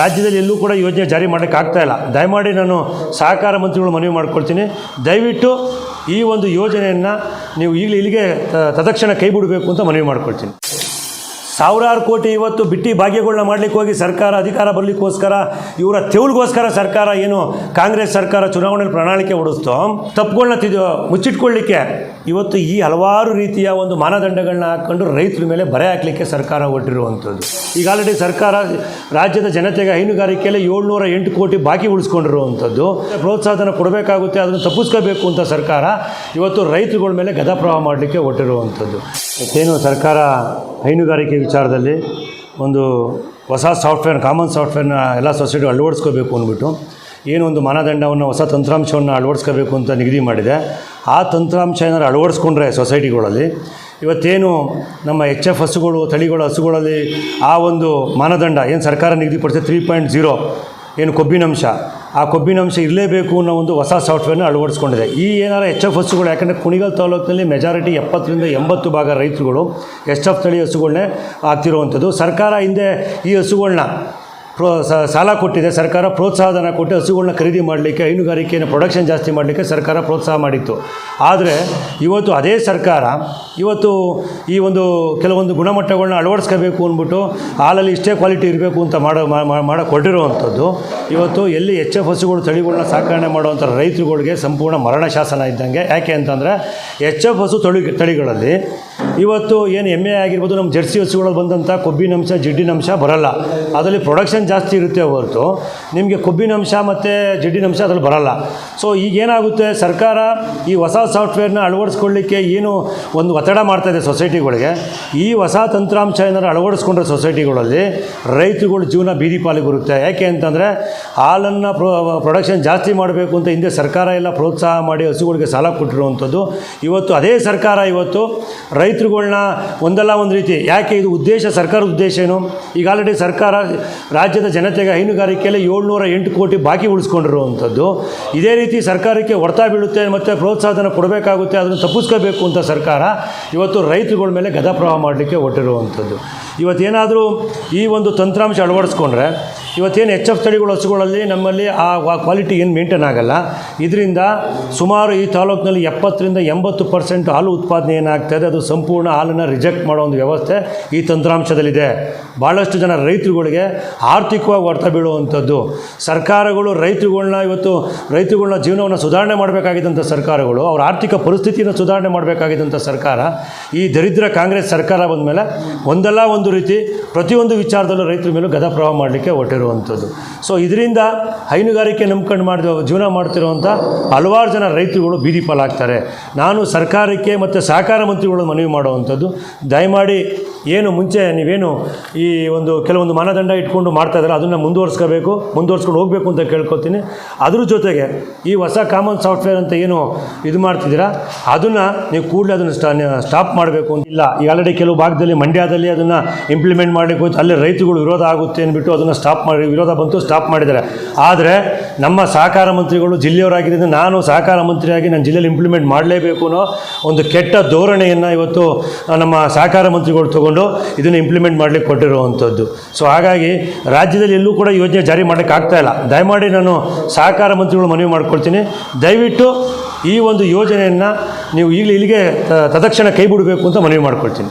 ರಾಜ್ಯದಲ್ಲಿ ಎಲ್ಲೂ ಕೂಡ ಯೋಜನೆ ಜಾರಿ ಮಾಡೋಕ್ಕೆ ಆಗ್ತಾ ಇಲ್ಲ. ದಯಮಾಡಿ ನಾನು ಸಹಕಾರ ಮಂತ್ರಿಗಳು ಮನವಿ ಮಾಡ್ಕೊಳ್ತೀನಿ. ದಯವಿಟ್ಟು ಈ ಒಂದು ಯೋಜನೆಯನ್ನು ನೀವು ಈಗಲೇ ಇಲ್ಲಿಗೆ ತದಕ್ಷಣ ಕೈ ಬಿಡಬೇಕು ಅಂತ ಮನವಿ ಮಾಡ್ಕೊಳ್ತೀನಿ. ಸಾವಿರಾರು ಕೋಟಿ ಇವತ್ತು ಬಿಟ್ಟಿ ಭಾಗ್ಯಗಳನ್ನ ಮಾಡಲಿಕ್ಕೆ ಹೋಗಿ ಸರ್ಕಾರ ಅಧಿಕಾರ ಬರಲಿಕ್ಕೋಸ್ಕರ, ಇವರ ತೆವಳಿಗೋಸ್ಕರ ಸರ್ಕಾರ ಏನು ಕಾಂಗ್ರೆಸ್ ಸರ್ಕಾರ ಚುನಾವಣೆಯಲ್ಲಿ ಪ್ರಣಾಳಿಕೆ ಹೊಡಿಸ್ತೋ ತಪ್ಪುಗಳನ್ನ ತಿದ್ದು ಮುಚ್ಚಿಟ್ಕೊಳ್ಳಿಕ್ಕೆ ಇವತ್ತು ಈ ಹಲವಾರು ರೀತಿಯ ಒಂದು ಮಾನದಂಡಗಳನ್ನ ಹಾಕ್ಕೊಂಡು ರೈತರ ಮೇಲೆ ಬರೆ ಹಾಕಲಿಕ್ಕೆ ಸರ್ಕಾರ ಹೊಟ್ಟಿರುವಂಥದ್ದು ಈಗ ಆಲ್ರೆಡಿ ಸರ್ಕಾರ ರಾಜ್ಯದ ಜನತೆಗೆ ಹೈನುಗಾರಿಕೆಯಲ್ಲಿ ಏಳ್ನೂರ ಎಂಟು ಕೋಟಿ ಬಾಕಿ ಉಳಿಸ್ಕೊಂಡಿರುವಂಥದ್ದು. ಪ್ರೋತ್ಸಾಹನ ಕೊಡಬೇಕಾಗುತ್ತೆ, ಅದನ್ನು ತಪ್ಪಿಸ್ಕೋಬೇಕು ಅಂತ ಸರ್ಕಾರ ಇವತ್ತು ರೈತರುಗಳ ಮೇಲೆ ಗದಾಪ್ರವಾಹ ಮಾಡಲಿಕ್ಕೆ ಹೊರಟಿರುವಂಥದ್ದು. ಏನು ಸರ್ಕಾರ ಹೈನುಗಾರಿಕೆ ವಿಚಾರದಲ್ಲಿ ಒಂದು ಹೊಸ ಸಾಫ್ಟ್ವೇರ್ ಕಾಮನ್ ಸಾಫ್ಟ್ವೇರ್ನ ಎಲ್ಲ ಸೊಸೈಟಿ ಅಳವಡಿಸ್ಕೋಬೇಕು ಅಂದ್ಬಿಟ್ಟು ಏನು ಒಂದು ಮಾನದಂಡವನ್ನು, ಹೊಸ ತಂತ್ರಾಂಶವನ್ನು ಅಳವಡಿಸ್ಕೋಬೇಕು ಅಂತ ನಿಗದಿ ಮಾಡಿದೆ. ಆ ತಂತ್ರಾಂಶ ಏನಾದ್ರು ಅಳವಡಿಸ್ಕೊಂಡ್ರೆ ಸೊಸೈಟಿಗಳಲ್ಲಿ ಇವತ್ತೇನು ನಮ್ಮ ಎಚ್ ಎಫ್ ಹಸುಗಳು, ತಳಿಗಳ ಹಸುಗಳಲ್ಲಿ ಆ ಒಂದು ಮಾನದಂಡ, ಏನು ಸರ್ಕಾರ ನಿಗದಿಪಡಿಸಿದೆ ತ್ರೀ ಪಾಯಿಂಟ್ ಜೀರೋ ಏನು ಕೊಬ್ಬಿನಂಶ ಆ ಕೊಬ್ಬಿನಂಶ ಇರಲೇಬೇಕು ಅನ್ನೋ ಒಂದು ಹೊಸ ಸಾಫ್ಟ್ವೇರ್ನ ಅಳವಡಿಸ್ಕೊಂಡಿದೆ. ಈ ಏನಾರ ಎಚ್ ಎಫ್ ಹಸುಗಳು ಯಾಕಂದರೆ ಕುಣಿಗಲ್ ತಾಲೂಕಿನಲ್ಲಿ ಮೆಜಾರಿಟಿ ಎಪ್ಪತ್ತರಿಂದ ಎಂಬತ್ತು ಭಾಗ ರೈತರುಗಳು ಎಚ್ ಎಫ್ ತಳಿ ಹಸುಗಳನ್ನೇ ಆಗ್ತಿರುವಂಥದ್ದು. ಸರ್ಕಾರ ಹಿಂದೆ ಈ ಹಸುಗಳನ್ನ ಪ್ರೋ ಸಾಲ ಕೊಟ್ಟಿದೆ, ಸರ್ಕಾರ ಪ್ರೋತ್ಸಾಹಧನ ಕೊಟ್ಟು ಹಸುಗಳನ್ನ ಖರೀದಿ ಮಾಡಲಿಕ್ಕೆ, ಹೈನುಗಾರಿಕೆಯನ್ನು ಪ್ರೊಡಕ್ಷನ್ ಜಾಸ್ತಿ ಮಾಡಲಿಕ್ಕೆ ಸರ್ಕಾರ ಪ್ರೋತ್ಸಾಹ ಮಾಡಿತ್ತು. ಆದರೆ ಇವತ್ತು ಅದೇ ಸರ್ಕಾರ, ಇವತ್ತು ಈ ಒಂದು ಕೆಲವೊಂದು ಗುಣಮಟ್ಟಗಳನ್ನ ಅಳವಡಿಸ್ಕೋಬೇಕು ಅಂದ್ಬಿಟ್ಟು ಹಾಲಲ್ಲಿ ಇಷ್ಟೇ ಕ್ವಾಲಿಟಿ ಇರಬೇಕು ಅಂತ ಮಾಡೋ ಮಾಡಿಕೊಟ್ಟಿರುವಂಥದ್ದು, ಇವತ್ತು ಎಲ್ಲಿ ಎಚ್ ಎಫ್ ಹಸುಗಳು ತಳಿಗಳನ್ನ ಸಾಕಣೆ ಮಾಡುವಂಥ ರೈತರುಗಳಿಗೆ ಸಂಪೂರ್ಣ ಮರಣ ಶಾಸನ ಇದ್ದಂಗೆ. ಯಾಕೆ ಅಂತಂದರೆ ಎಚ್ ಎಫ್ ಹಸು ತಳಿ ತಳಿಗಳಲ್ಲಿ ಇವತ್ತು ಏನು ಎಮ್ಮೆ ಆಗಿರ್ಬೋದು, ನಮ್ಮ ಜರ್ಸಿ ಹಸುಗಳಲ್ಲಿ ಬಂದಂಥ ಕೊಬ್ಬಿನಂಶ, ಜಿಡ್ಡಿನಂಶ ಬರಲ್ಲ. ಅದರಲ್ಲಿ ಪ್ರೊಡಕ್ಷನ್ ಜಾಸ್ತಿ ಇರುತ್ತೆ ಹೊರತು. ನಿಮಗೆ ಕೊಬ್ಬಿನ ಅಂಶ ಮತ್ತು ಜಿಡ್ಡಿನಂಶ ಅದ್ರಲ್ಲಿ ಬರಲ್ಲ. ಸೊ ಈಗ ಏನಾಗುತ್ತೆ? ಸರ್ಕಾರ ಈ ಹೊಸ ಸಾಫ್ಟ್ವೇರ್ನ ಅಳವಡಿಸ್ಕೊಳ್ಳಿಕ್ಕೆ ಏನು ಒಂದು ಒತ್ತಡ ಮಾಡ್ತಾ ಇದೆ ಸೊಸೈಟಿಗಳಿಗೆ ಈ ಹೊಸ ತಂತ್ರಾಂಶ ಏನಾದ್ರು ಅಳವಡಿಸ್ಕೊಂಡ್ರೆ ಸೊಸೈಟಿಗಳಲ್ಲಿ ರೈತರುಗಳ ಜೀವನ ಬೀದಿ ಪಾಲಿಗೆ ಬರುತ್ತೆ. ಯಾಕೆ ಅಂತಂದರೆ ಹಾಲನ್ನು ಪ್ರೊ ಪ್ರೊಡಕ್ಷನ್ ಜಾಸ್ತಿ ಮಾಡಬೇಕು ಅಂತ ಹಿಂದೆ ಸರ್ಕಾರ ಎಲ್ಲ ಪ್ರೋತ್ಸಾಹ ಮಾಡಿ ಹಸುಗಳಿಗೆ ಸಾಲ ಕೊಟ್ಟಿರುವಂಥದ್ದು. ಇವತ್ತು ಅದೇ ಸರ್ಕಾರ ಇವತ್ತು ರೈತರುಗಳನ್ನ ಒಂದಲ್ಲ ಒಂದು ರೀತಿ. ಯಾಕೆ? ಇದು ಉದ್ದೇಶ, ಸರ್ಕಾರದ ಉದ್ದೇಶ ಏನು? ಈಗ ಆಲ್ರೆಡಿ ಸರ್ಕಾರ ರಾಜ್ಯದ ಜನತೆಗೆ ಹೈನುಗಾರಿಕೆಯಲ್ಲಿ ಏಳ್ನೂರ ಎಂಟು ಕೋಟಿ ಬಾಕಿ ಉಳಿಸ್ಕೊಂಡಿರುವಂಥದ್ದು. ಇದೇ ರೀತಿ ಸರ್ಕಾರಕ್ಕೆ ಹೊಡೆತ ಬೀಳುತ್ತೆ ಮತ್ತು ಪ್ರೋತ್ಸಾಹನ ಕೊಡಬೇಕಾಗುತ್ತೆ, ಅದನ್ನು ತಪ್ಪಿಸ್ಕೋಬೇಕು ಅಂತ ಸರ್ಕಾರ ಇವತ್ತು ರೈತರುಗಳ ಮೇಲೆ ಗದಾಪ್ರವಾಹ ಮಾಡಲಿಕ್ಕೆ ಹೊರಟಿರುವಂಥದ್ದು. ಇವತ್ತೇನಾದರೂ ಈ ಒಂದು ತಂತ್ರಾಂಶ ಅಳವಡಿಸ್ಕೊಂಡ್ರೆ ಇವತ್ತೇನು ಎಚ್ ಎಫ್ ತಳಿಗಳು ಹಸುಗಳಲ್ಲಿ ನಮ್ಮಲ್ಲಿ ಆ ಕ್ವಾಲಿಟಿ ಏನು ಮೇಂಟೈನ್ ಆಗಲ್ಲ. ಇದರಿಂದ ಸುಮಾರು ಈ ತಾಲೂಕಿನಲ್ಲಿ ಎಪ್ಪತ್ತರಿಂದ ಎಂಬತ್ತು ಪರ್ಸೆಂಟ್ ಹಾಲು ಉತ್ಪಾದನೆ ಏನಾಗ್ತದೆ ಅದು ಸಂಪೂರ್ಣ ಹಾಲನ್ನು ರಿಜೆಕ್ಟ್ ಮಾಡೋ ಒಂದು ವ್ಯವಸ್ಥೆ ಈ ತಂತ್ರಾಂಶದಲ್ಲಿದೆ. ಭಾಳಷ್ಟು ಜನ ರೈತರುಗಳಿಗೆ ಆರ್ಥಿಕವಾಗಿ ಹೊರತ ಬೀಳುವಂಥದ್ದು. ಸರ್ಕಾರಗಳು ರೈತರುಗಳನ್ನ ಇವತ್ತು, ರೈತರುಗಳನ್ನ ಜೀವನವನ್ನು ಸುಧಾರಣೆ ಮಾಡಬೇಕಾಗಿದ್ದಂಥ ಸರ್ಕಾರಗಳು, ಅವರ ಆರ್ಥಿಕ ಪರಿಸ್ಥಿತಿಯನ್ನು ಸುಧಾರಣೆ ಮಾಡಬೇಕಾಗಿದ್ದಂಥ ಸರ್ಕಾರ, ಈ ದರಿದ್ರ ಕಾಂಗ್ರೆಸ್ ಸರ್ಕಾರ ಬಂದ ಮೇಲೆ ಒಂದಲ್ಲ ಒಂದು ರೀತಿ ಪ್ರತಿಯೊಂದು ವಿಚಾರದಲ್ಲೂ ರೈತರ ಮೇಲೂ ಗದಾಪ್ರವಾಹ ಮಾಡಲಿಕ್ಕೆ ಹೊರಟಿರುವಂಥದ್ದು ಸೊ ಇದರಿಂದ ಹೈನುಗಾರಿಕೆ ನಂಬ್ಕೊಂಡು ಮಾಡಿದ ಜೀವನ ಮಾಡ್ತಿರುವಂಥ ಹಲವಾರು ಜನ ರೈತರುಗಳು ಬೀದಿ ಪಾಲಾಗ್ತಾರೆ. ನಾನು ಸರ್ಕಾರಕ್ಕೆ ಮತ್ತು ಸಹಕಾರ ಮಂತ್ರಿಗಳು ಮನವಿ ಮಾಡುವಂಥದ್ದು. ದಯಮಾಡಿ ಏನು ಮುಂಚೆ ನೀವೇನು ಈ ಒಂದು ಕೆಲವೊಂದು ಮಾನದಂಡ ಇಟ್ಕೊಂಡು ಮಾಡ್ತಾ ಇದ್ದಾರೆ? ಅದನ್ನು ಮುಂದುವರ್ಸ್ಕೋಬೇಕು, ಮುಂದುವರ್ಸ್ಕೊಂಡು ಹೋಗಬೇಕು ಅಂತ ಕೇಳ್ಕೊತೀನಿ. ಅದ್ರ ಜೊತೆಗೆ ಈ ಹೊಸ ಕಾಮನ್ ಸಾಫ್ಟ್ವೇರ್ ಅಂತ ಏನು ಇದು ಮಾಡ್ತಿದ್ದೀರಾ? ಅದನ್ನು ನೀವು ಕೂಡಲೇ ಅದನ್ನು ಸ್ಟಾ ಸ್ಟಾಪ್ ಮಾಡಬೇಕು ಅಂತ. ಇಲ್ಲ ಈ ಆಲ್ರೆಡಿ ಕೆಲವು ಭಾಗದಲ್ಲಿ ಮಂಡ್ಯದಲ್ಲಿ ಅದನ್ನು ಇಂಪ್ಲಿಮೆಂಟ್ ಮಾಡಬೇಕು ಹೋಯ್ತು. ಅಲ್ಲಿ ರೈತಗಳು ವಿರೋಧ ಆಗುತ್ತೆ ಅಂದ್ಬಿಟ್ಟು ಅದನ್ನು ಸ್ಟಾಪ್ ಮಾಡಿ, ವಿರೋಧ ಬಂತು ಸ್ಟಾಪ್ ಮಾಡಿದ್ದಾರೆ. ಆದರೆ ನಮ್ಮ ಸಹಕಾರ ಮಂತ್ರಿಗಳು ಜಿಲ್ಲೆಯವರಾಗಿದ್ದರಿಂದ ನಾನು ಸಹಕಾರ ಮಂತ್ರಿಯಾಗಿ ನನ್ನ ಜಿಲ್ಲೆಯಲ್ಲಿ ಇಂಪ್ಲಿಮೆಂಟ್ ಮಾಡಲೇಬೇಕು ಅನ್ನೋ ಒಂದು ಕೆಟ್ಟ ಧೋರಣೆಯನ್ನು ಇವತ್ತು ನಮ್ಮ ಸಹಕಾರ ಮಂತ್ರಿಗಳು ತಗೊಂಡು ಇದನ್ನು ಇಂಪ್ಲಿಮೆಂಟ್ ಮಾಡಲಿಕ್ಕೆ ಕೊಟ್ಟಿರುವಂಥದ್ದು ಸೊ ಹಾಗಾಗಿ ರಾಜ್ಯದಲ್ಲಿ ಎಲ್ಲೂ ಕೂಡ ಯೋಜನೆ ಜಾರಿ ಮಾಡೋಕ್ಕೆ ಆಗ್ತಾ ಇಲ್ಲ. ದಯಮಾಡಿ ನಾನು ಸಹಕಾರ ಮಂತ್ರಿಗಳು ಮನವಿ ಮಾಡ್ಕೊಳ್ತೀನಿ. ದಯವಿಟ್ಟು ಈ ಒಂದು ಯೋಜನೆಯನ್ನು ನೀವು ಈಗಲೇ ಇಲ್ಲಿಗೆ ತದಕ್ಷಣ ಕೈ ಬಿಡಬೇಕು ಅಂತ ಮನವಿ ಮಾಡ್ಕೊಳ್ತೀನಿ.